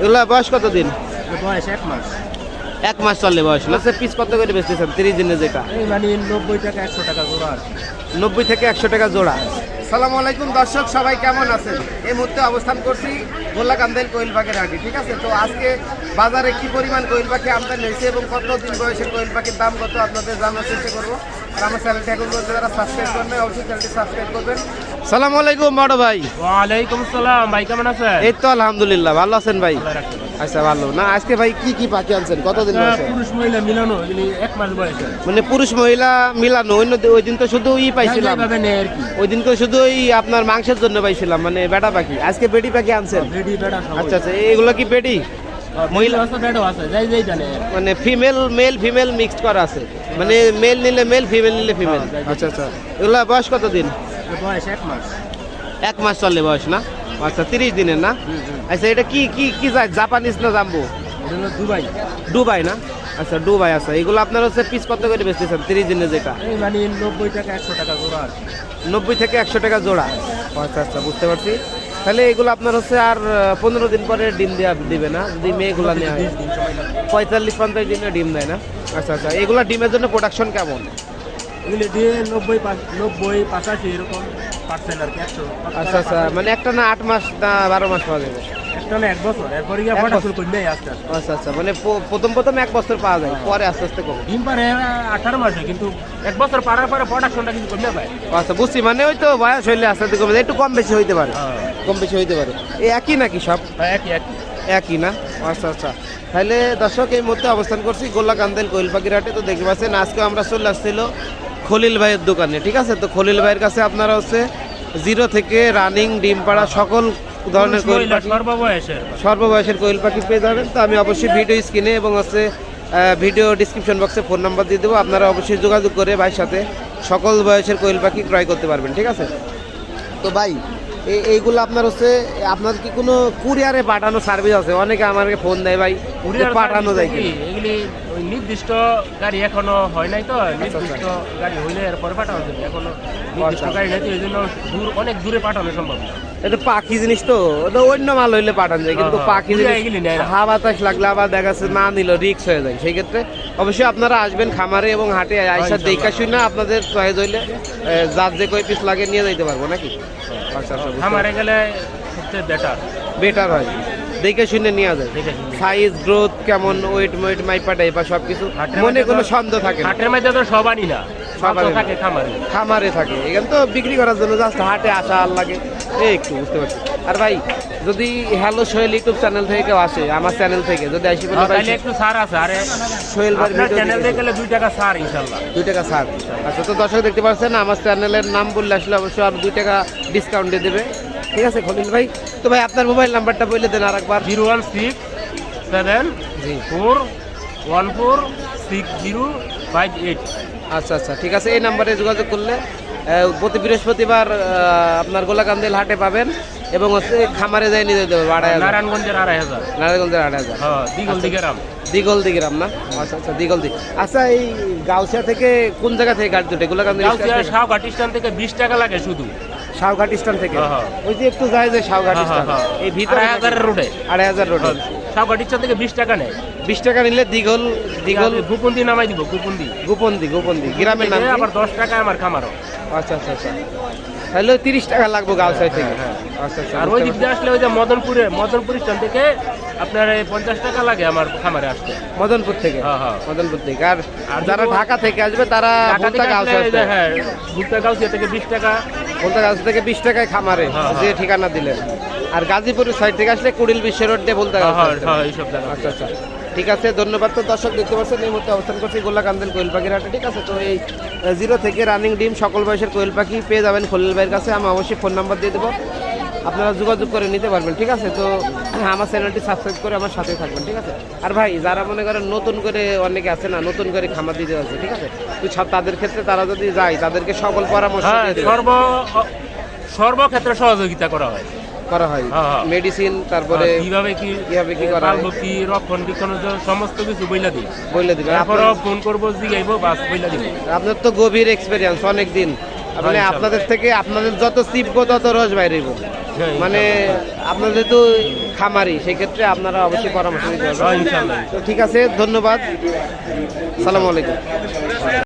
এগুলা বয়স কত দিন? বয়স এক মাস। এক মাস চলে বয়স। সে পিস কত করে বেচতেছেন? তিরিশ দিনে যেটা? এই মানে নব্বই টাকা একশো টাকা জোড়া নব্বই থেকে একশো টাকা জোড়া। সালাম আলাইকুম দর্শক সবাই কেমন আছেন? এই মুহূর্তে অবস্থান করছি গোল্লাকান্দেল কোয়েল পাখির হাটে ঠিক আছে? তো আজকে বাজারে কি পরিমাণ কোয়েল পাখি আমদানি হয়েছে এবং কত দিন বয়সের কোয়েল পাখির দাম কত আপনাদের জানার চেষ্টা করব। আর আমার চ্যানেলটি এখন পর্যন্ত যারা সাবস্ক্রাইব করবেন অবশ্যই চ্যানেলটি সাবস্ক্রাইব করবেন। সালাম আলাইকুম বড় ভাই। ওয়ালাইকুম সালাম ভাই কেমন আছেন? এই তো আলহামদুলিল্লাহ ভালো আছেন ভাই। আচ্ছা ভালো। না আজকে ভাই কি কি পাখি আনছেন? কতদিন বয়সে? পুরুষ মহিলা মিলানো এক মাস বয়সে। মানে পুরুষ মহিলা মিলানো অন্য ওই দিন তো শুধু ই পাইছিলাম। ওই দিন তো শুধু ওই আপনার মাংসের জন্য পাইছিলাম মানে বেটা পাখি। আজকে বেটি পাখি আনছেন? সব আচ্ছা আচ্ছা এগুলো কি বেটি? মহিলা? জানে। মানে ফিমেল মেল ফিমেল মিক্সড করা আছে। মানে মেল নিলে মেল ফিমেল নিলে ফিমেল। হ্যাঁ, আচ্ছা আচ্ছা। এগুলো বয়স কত দিন বয়স এক মাস। এক মাস চলে বয়স না? আচ্ছা তিরিশ দিনের না? আচ্ছা এটা কি কি কি যায়? জাপানিজ না জাম্বো দুবাই। ডুবাই না? আচ্ছা ডুবাই আচ্ছা। এগুলো আপনার হচ্ছে পিস কত করে বেচতেছেন? তিরিশ দিনের যেটা? মানে নব্বই টাকা একশো টাকা জোড়া নব্বই থেকে একশো টাকা জোড়া। আচ্ছা আচ্ছা বুঝতে পারছি। তাহলে এগুলো আপনার হচ্ছে আর পনেরো দিন পরে ডিম দেওয়া দিবে না? যদি মেয়েগুলো নেওয়া হয়। দিন পঁয়তাল্লিশ পঞ্চাশ দিনে ডিম দেয় না? আচ্ছা আচ্ছা। এগুলো ডিমের জন্য প্রোডাকশন কেমন? এগুলি দিয়ে নব্বই নব্বই পাঁচাশি এরকম পার্সেন্ট আর কি একশো আচ্ছা আচ্ছা মানে একটা না আট মাস না বারো মাস পাওয়া যাবে? একটা না এক বছর এরপরে গিয়ে ফটা শুরু করলে আস্তে আস্তে। আচ্ছা আচ্ছা মানে প্রথম প্রথম এক বছর পাওয়া যায় পরে আস্তে আস্তে কমে। ডিম পারে আঠারো মাসে কিন্তু এক বছর পারার পরে প্রোডাকশনটা কিন্তু কমে আচ্ছা বুঝছি মানে ওই তো বয়স হইলে আস্তে আস্তে কমে যায় একটু কম বেশি হইতে পারে। কম বেশি হইতে পারে। এই একই নাকি সব? হ্যাঁ, একই একই। একই না? আচ্ছা আচ্ছা। তাহলে দর্শক এই মুহূর্তে অবস্থান করছি গোল্লা কান্দেল কোয়েল পাখির হাটে। তো দেখতে পাচ্ছেন আজকে আমরা চলে আসছিল খলিল ভাইয়ের দোকানে ঠিক আছে? তো খলিল ভাইয়ের কাছে আপনারা হচ্ছে জিরো থেকে রানিং ডিম পাড়া সকল ধরনের কোয়েল মহিলা পাখি সর্ববয়সের সর্ববয়সের কোয়েল পাখি পেয়ে যাবেন। তো আমি অবশ্যই ভিডিও স্ক্রিনে এবং হচ্ছে ভিডিও ডিসক্রিপশন বক্সে ফোন নাম্বার দিয়ে দেবো। আপনারা অবশ্যই যোগাযোগ করে ভাইয়ের সাথে সকল বয়সের কোয়েল পাখি ক্রয় করতে পারবেন ঠিক আছে? তো ভাই এই এইগুলো আপনার হচ্ছে আপনার কি কোনো কুরিয়ারে পাঠানো সার্ভিস আছে? অনেকে আমাকে ফোন দেয় ভাই কুরিয়ার পাঠানো যায় কি? নির্দিষ্ট গাড়ি এখনও হয় নাই তো নির্দিষ্ট গাড়ি হইলে এরপরে পাঠানো যাবে। এখনও নির্দিষ্ট। গাড়ি নাই তো এই জন্য দূর অনেক দূরে পাঠানো সম্ভব না। এটা পাখি জিনিস তো ওটা অন্য মাল হইলে পাঠানো যায় কিন্তু হ্যাঁ, হ্যাঁ, পাখি জিনিস হাওয়া বাতাস লাগলে আবার দেখা যাচ্ছে না নিল রিক্স হয়ে যায়। সেই ক্ষেত্রে অবশ্যই আপনারা আসবেন খামারে এবং হাটে আইসা। দেখা শুই না আপনাদের চয়েস হইলে যার যে কয় পিস লাগে নিয়ে যাইতে পারব নাকি? আচ্ছা আচ্ছা খামারে গেলে সবচেয়ে বেটার বেটার হয়। দেখে শুনে নিয়ে যায়। সাইজ গ্রোথ কেমন ওয়েট ওয়েট মাইপা টাইপা সবকিছু মনে কোনো সন্দেহ থাকে হাটের মধ্যে তো সব আনি না। সব সব আনি না। থাকে খামারে। খামারে থাকে। এখানে তো বিক্রি করার জন্য জাস্ট হাটে আসা আর লাগে। এই একটু বুঝতে পারছি। আর ভাই যদি হ্যালো সোহেল ইউটিউব চ্যানেল থেকে কেউ আসে আমার চ্যানেল থেকে যদি আসি বলে ভাই একটু সার আছে। আরে সোহেল ভাই ভিডিও চ্যানেল। দিয়ে গেলে দুই টাকা সার ইনশাল্লাহ দুই টাকা ছাড় আচ্ছা তো দর্শক দেখতে পাচ্ছেন আমার চ্যানেলের নাম বললে আসলে অবশ্যই আর দুই টাকা ডিসকাউন্ট দিয়ে দেবে। ঠিক আছে খলিল ভাই। তো ভাই আপনার মোবাইল নাম্বারটা বলে দেন আর একবার zero one six seven G. Four one four six zero five eight. আচ্ছা আচ্ছা ঠিক আছে এই নাম্বারে যোগাযোগ করলে প্রতি বৃহস্পতিবার আপনার গোলাকান্দিল হাটে পাবেন এবং হচ্ছে খামারে যাই নিয়ে যেতে পারবে আড়াই হাজার নারায়ণগঞ্জের আড়াই হাজার। নারায়ণগঞ্জের আড়াই হাজার। হ্যাঁ দিগল আচ্ছা। দিগেরাম দিগল দিগ্রাম না? আচ্ছা আচ্ছা দিগল দিক আচ্ছা এই গাউসিয়া থেকে কোন জায়গা থেকে গাড়ি দুটো? গোলাকান্দি স্ট্যান্ড থেকে বিশ টাকা লাগে শুধু। শাহঘাট স্ট্যান্ড থেকে। হ্যাঁ, হ্যাঁ। ওই যে একটু যায় যে শাহঘাট হ্যাঁ, স্ট্যান্ড। এই ভিতরে হাজারের রোডে আড়াই হাজার রোড শাহঘাট স্ট্যান্ড থেকে বিশ টাকা নেয়। বিশ টাকা নিলে দিগল দিগল গুপুন্দি নামাই দিব গুপুন্দি গোপন্দি গোপন্দি গ্রামের নাম আবার দশ টাকা আমার খামারও আচ্ছা আচ্ছা আচ্ছা। তাহলে তিরিশ টাকা লাগবে গাউসিয়া থেকে। হ্যাঁ, আচ্ছা আচ্ছা আর ওই দিক দিয়ে আসলে ওই যে মদনপুরে মদনপুর স্ট্যান্ড থেকে আপনার এই পঞ্চাশ টাকা লাগে আমার খামারে আসতে। মদনপুর থেকে? হ্যাঁ, হ্যাঁ। মদনপুর থেকে। আর আর যারা ঢাকা থেকে আসবে তারা ঢাকা থেকে হ্যাঁ ভুট্টা গাউসিয়া থেকে বিশ টাকা ভুলতা গাউস থেকে বিশ টাকায় খামারে হ্যাঁ, যে হ্যাঁ। ঠিকানা দিলেন। আর গাজীপুরের সাইড থেকে আসলে কুড়িল বিশ্ব রোড দিয়ে বলতে হ্যাঁ, আচ্ছা আচ্ছা। ঠিক আছে ধন্যবাদ। তো দর্শক দেখতে পাচ্ছেন এই মুহূর্তে অবস্থান করছি গোল্লা কান্দেল কোয়েল পাখির হাটে। ঠিক আছে তো এই জিরো থেকে রানিং ডিম সকল বয়সের কোয়েল পাখি পেয়ে যাবেন খলিল ভাইয়ের কাছে। আমি অবশ্যই ফোন নাম্বার দিয়ে দেবো। আপনারা যোগাযোগ করে নিতে পারবেন ঠিক আছে? তো আমার চ্যানেলটি সাবস্ক্রাইব করে আমার সাথে থাকবেন ঠিক আছে? আর ভাই যারা মনে করেন নতুন করে অনেকে আছে না নতুন করে খামার দিতে আছে ঠিক আছে? তো সব তাদের ক্ষেত্রে তারা যদি যায় তাদেরকে সকল পরামর্শ হ্যাঁ। সর্ব সর্বক্ষেত্রে সহযোগিতা করা হয়। করা হয়। হ্যাঁ, হ্যাঁ। মেডিসিন তারপরে হ্যাঁ, কীভাবে কি কীভাবে কি করা হয়? কি রক্ষণ বিক্ষণ সমস্ত কিছু বইলা দিই। বলে দিবেন। আপনার- ফোন করব জিগাইবো বাস বইলা দিব। আপনার তো গভীর এক্সপিরিয়েন্স অনেক দিন মানে আপনাদের থেকে আপনাদের যত চিপবো তত রস বাইরেব হ্যাঁ, মানে আপনাদের তো খামারি সেক্ষেত্রে আপনারা অবশ্যই পরামর্শ দিতে হবে। ঠিক আছে ধন্যবাদ। সালাম আলাইকুম।